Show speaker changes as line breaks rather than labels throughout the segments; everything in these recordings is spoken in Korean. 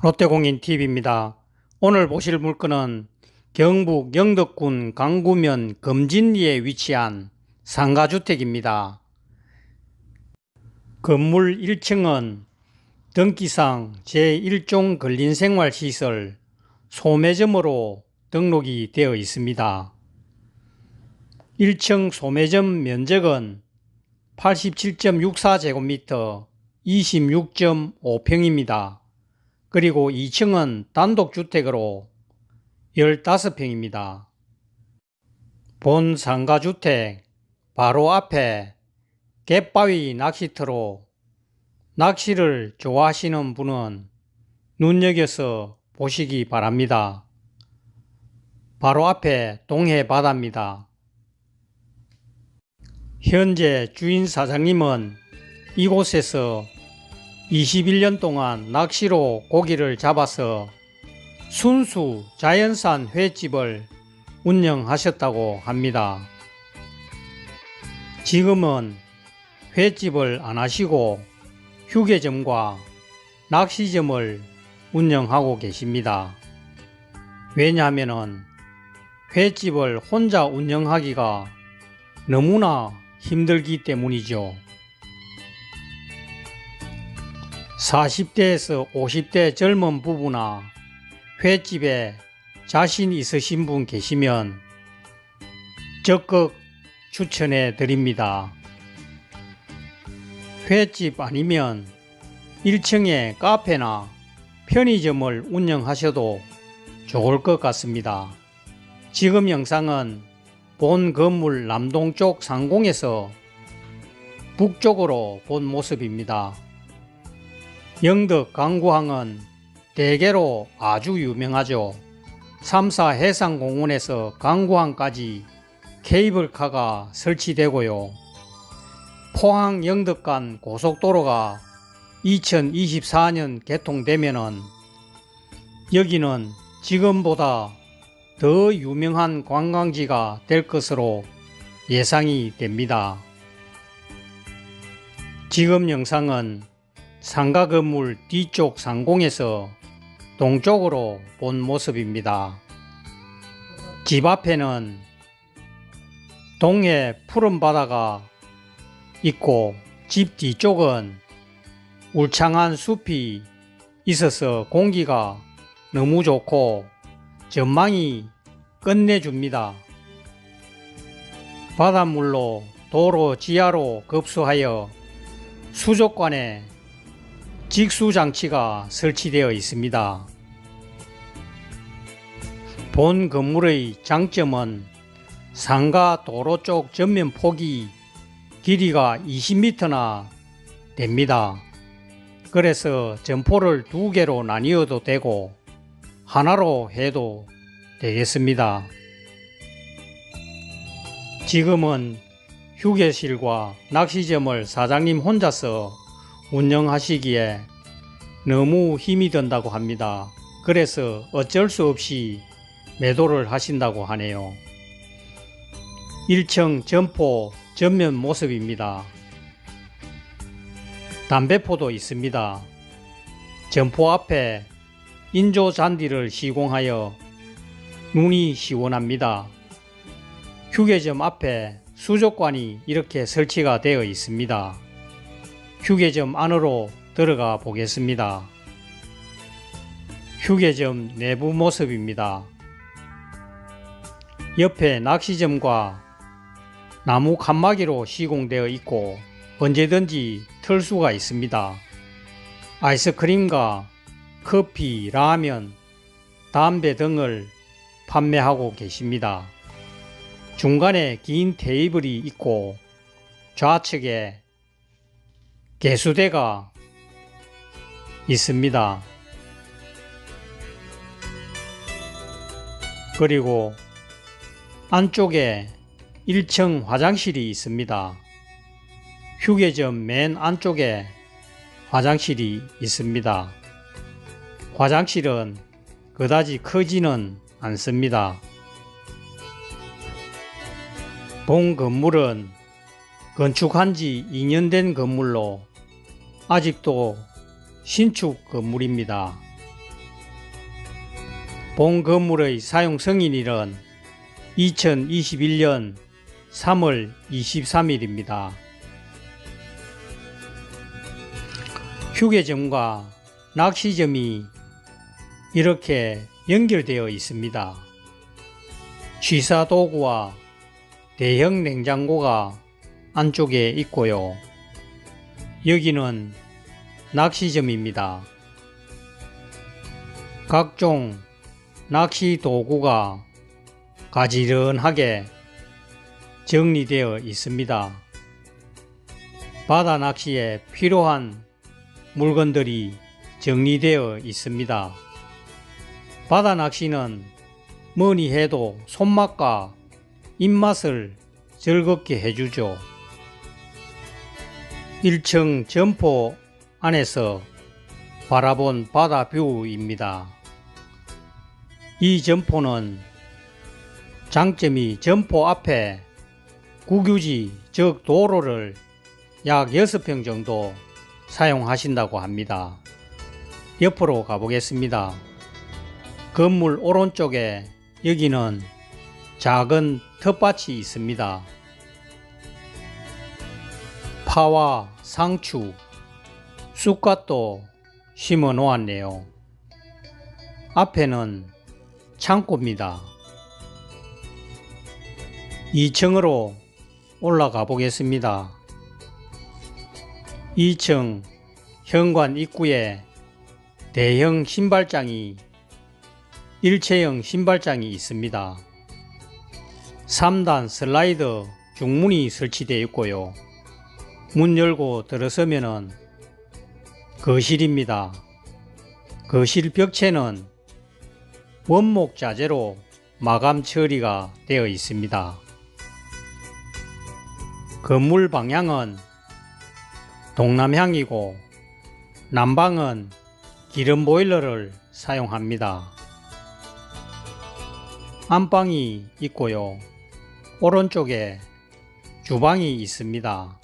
롯데공인TV입니다. 오늘 보실 물건은 경북 영덕군 강구면 금진리에 위치한 상가주택입니다. 건물 1층은 등기상 제1종 근린생활시설 소매점으로 등록이 되어 있습니다. 1층 소매점 면적은 87.64제곱미터 26.5평입니다. 그리고 2층은 단독주택으로 15평입니다. 본 상가주택 바로 앞에 갯바위 낚시터로 낚시를 좋아하시는 분은 눈여겨서 보시기 바랍니다. 바로 앞에 동해 바다입니다. 현재 주인 사장님은 이곳에서 21년 동안 낚시로 고기를 잡아서 순수 자연산 횟집을 운영하셨다고 합니다. 지금은 횟집을 안 하시고 휴게점과 낚시점을 운영하고 계십니다. 왜냐하면 횟집을 혼자 운영하기가 너무나 힘들기 때문이죠. 40대에서 50대 젊은 부부나 횟집에 자신 있으신 분 계시면 적극 추천해 드립니다. 횟집 아니면 1층에 카페나 편의점을 운영하셔도 좋을 것 같습니다. 지금 영상은 본 건물 남동쪽 상공에서 북쪽으로 본 모습입니다. 영덕 강구항은 대게로 아주 유명하죠. 3사 해상공원에서 강구항까지 케이블카가 설치되고요. 포항 영덕 간 고속도로가 2024년 개통되면은 여기는 지금보다 더 유명한 관광지가 될 것으로 예상이 됩니다. 지금 영상은 상가 건물 뒤쪽 상공에서 동쪽으로 본 모습입니다. 집 앞에는 동해 푸른 바다가 있고 집 뒤쪽은 울창한 숲이 있어서 공기가 너무 좋고 전망이 끝내줍니다. 바닷물로 도로 지하로 급수하여 수족관에 직수 장치가 설치되어 있습니다. 본 건물의 장점은 상가 도로 쪽 전면 폭이 길이가 20m나 됩니다. 그래서 점포를 두 개로 나뉘어도 되고 하나로 해도 되겠습니다. 지금은 휴게실과 낚시점을 사장님 혼자서 운영하시기에 너무 힘이 든다고 합니다. 그래서 어쩔 수 없이 매도를 하신다고 하네요. 1층 점포 전면 모습입니다. 담배포도 있습니다. 점포 앞에 인조 잔디를 시공하여 눈이 시원합니다. 휴게점 앞에 수족관이 이렇게 설치가 되어 있습니다. 휴게점 안으로 들어가 보겠습니다. 휴게점 내부 모습입니다. 옆에 낚시점과 나무 칸막이로 시공되어 있고 언제든지 틀 수가 있습니다. 아이스크림과 커피, 라면, 담배 등을 판매하고 계십니다. 중간에 긴 테이블이 있고 좌측에 개수대가 있습니다. 그리고 안쪽에 1층 화장실이 있습니다. 휴게점 맨 안쪽에 화장실이 있습니다. 화장실은 그다지 크지는 않습니다. 본 건물은 건축한 지 2년 된 건물로 아직도 신축 건물입니다. 본 건물의 사용 승인일은 2021년 3월 23일입니다. 휴게점과 낚시점이 이렇게 연결되어 있습니다. 취사 도구와 대형 냉장고가 안쪽에 있고요. 여기는 낚시점입니다. 각종 낚시 도구가 가지런하게 정리되어 있습니다. 바다 낚시에 필요한 물건들이 정리되어 있습니다. 바다 낚시는 뭐니 해도 손맛과 입맛을 즐겁게 해주죠. 1층 점포 안에서 바라본 바다 뷰입니다. 이 점포는 장점이 점포 앞에 국유지 즉 도로를 약 6평 정도 사용하신다고 합니다. 옆으로 가보겠습니다. 건물 오른쪽에 여기는 작은 텃밭이 있습니다. 파와 상추, 쑥갓도 심어 놓았네요. 앞에는 창고입니다. 2층으로 올라가 보겠습니다. 2층 현관 입구에 대형 신발장이 일체형 신발장이 있습니다. 3단 슬라이더 중문이 설치되어 있고요. 문 열고 들어서면은 거실입니다. 거실 벽체는 원목 자재로 마감 처리가 되어 있습니다. 건물 방향은 동남향이고 남방은 기름 보일러를 사용합니다. 안방이 있고요. 오른쪽에 주방이 있습니다.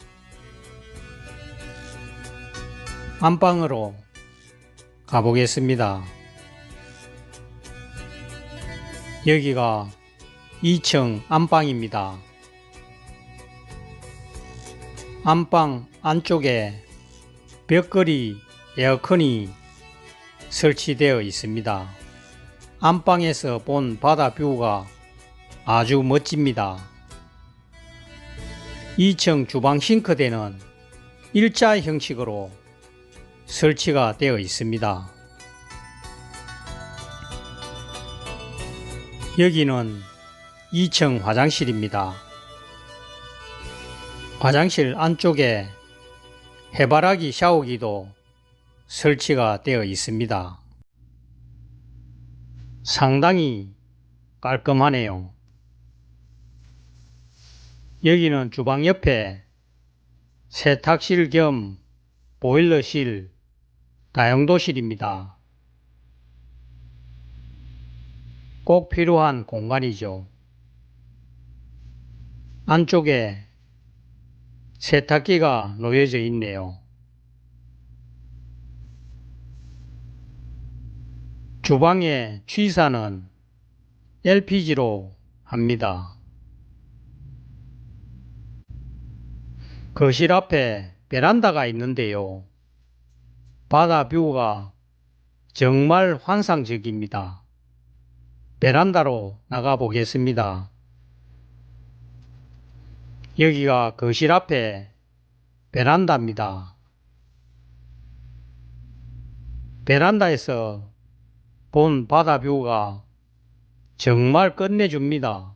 안방으로 가보겠습니다. 여기가 2층 안방입니다. 안방 안쪽에 벽걸이 에어컨이 설치되어 있습니다. 안방에서 본 바다 뷰가 아주 멋집니다. 2층 주방 싱크대는 일자 형식으로 설치가 되어 있습니다. 여기는 2층 화장실입니다. 화장실 안쪽에 해바라기 샤워기도 설치가 되어 있습니다. 상당히 깔끔하네요. 여기는 주방 옆에 세탁실 겸 보일러실, 다용도실입니다. 꼭 필요한 공간이죠. 안쪽에 세탁기가 놓여져 있네요. 주방의 취사는 LPG로 합니다. 거실 앞에 베란다가 있는데요. 바다 뷰가 정말 환상적입니다. 베란다로 나가 보겠습니다. 여기가 거실 앞에 베란다입니다. 베란다에서 본 바다 뷰가 정말 끝내줍니다.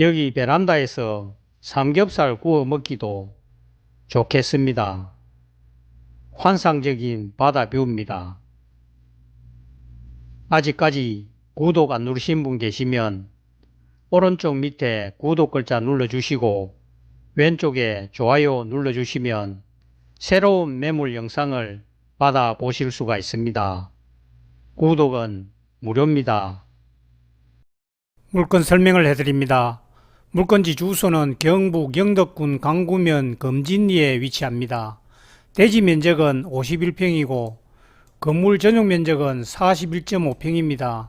여기 베란다에서 삼겹살 구워 먹기도 좋겠습니다. 환상적인 바다 뷰입니다. 아직까지 구독 안 누르신 분 계시면 오른쪽 밑에 구독 글자 눌러주시고 왼쪽에 좋아요 눌러주시면 새로운 매물 영상을 받아 보실 수가 있습니다. 구독은 무료입니다. 물건 설명을 해드립니다. 물건지 주소는 경북 영덕군 강구면 금진리에 위치합니다. 대지 면적은 51평이고 건물 전용 면적은 41.5평입니다.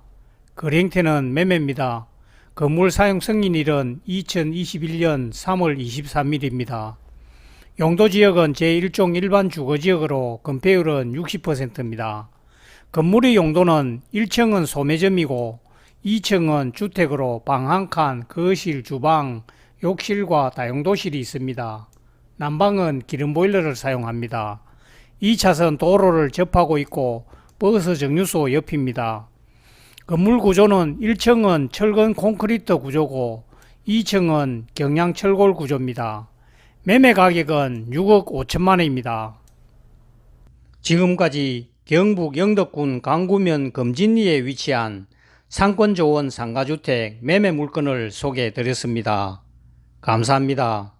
거래행태는 매매입니다. 건물 사용 승인일은 2021년 3월 23일입니다. 용도 지역은 제1종 일반 주거 지역으로 건폐율은 60%입니다. 건물의 용도는 1층은 소매점이고 2층은 주택으로 방 한 칸, 거실, 주방, 욕실과 다용도실이 있습니다. 난방은 기름 보일러를 사용합니다. 2차선 도로를 접하고 있고 버스 정류소 옆입니다. 건물 구조는 1층은 철근 콘크리트 구조고 2층은 경량 철골 구조입니다. 매매 가격은 6억 5천만 원입니다. 지금까지 경북 영덕군 강구면 금진리에 위치한 상권 좋은 상가주택 매매 물건을 소개해 드렸습니다. 감사합니다.